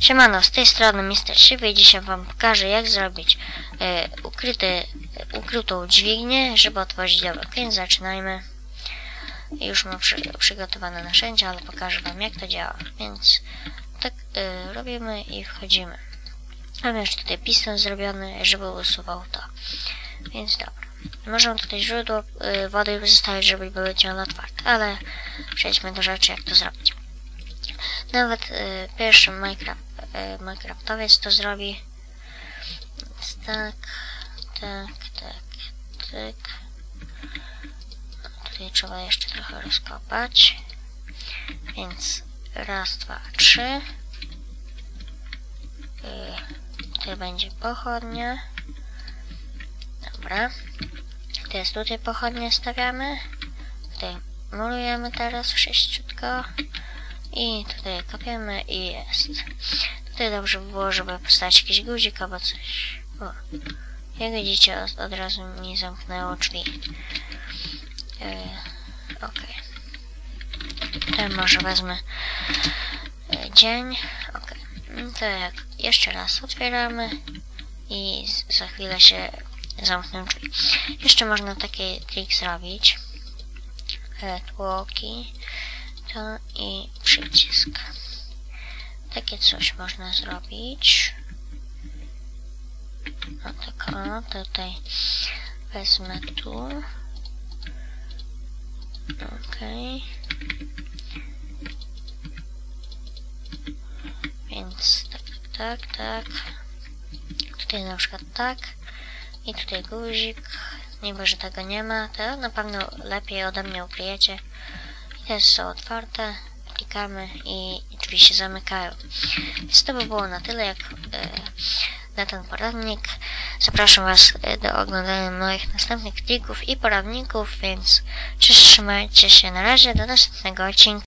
Siemano, z tej strony Mr. Szywy dzisiaj wam pokażę jak zrobić e, ukryty, ukrytą dźwignię, żeby otworzyć domek. Więc zaczynajmy. Już mam przy, przygotowane narzędzia, ale pokażę wam jak to działa. Więc tak e, robimy i wchodzimy. Mam już tutaj piston zrobiony, żeby usuwał to. Więc dobra. Możemy tutaj źródło e, wody zostawić, żeby były ciągle otwarte, ale przejdźmy do rzeczy jak to zrobić. Nawet y, pierwszy Minecraft, y, Minecraftowiec to zrobi. Więc tak, tak, tak, tak. Tutaj trzeba jeszcze trochę rozkopać. Więc raz, dwa, trzy. Y, tutaj będzie pochodnia. Dobra. Teraz tutaj pochodnie stawiamy. Tutaj mulujemy teraz sześciutko. I tutaj kopiemy i jest. Tutaj dobrze by było, żeby postawić jakiś guzik albo coś. O. Jak widzicie, od, od razu mi zamknęło drzwi. Yy, ok. Ten może wezmę yy, dzień. Ok. To jak jeszcze raz otwieramy i za chwilę się zamkną drzwi. Jeszcze można taki trik zrobić. Tłoki to i przycisk. Takie coś można zrobić. O tak, o, tutaj wezmę tu. Okej. Więc tak, tak. Tutaj na przykład tak. I tutaj guzik. Niby, że tego nie ma, to na pewno lepiej ode mnie ukryjecie. Jest są otwarte, klikamy i drzwi się zamykają. Więc to by było na tyle jak e, na ten poradnik. Zapraszam Was e, do oglądania moich następnych trików i poradników, więc trzymajcie się na razie, do następnego odcinka.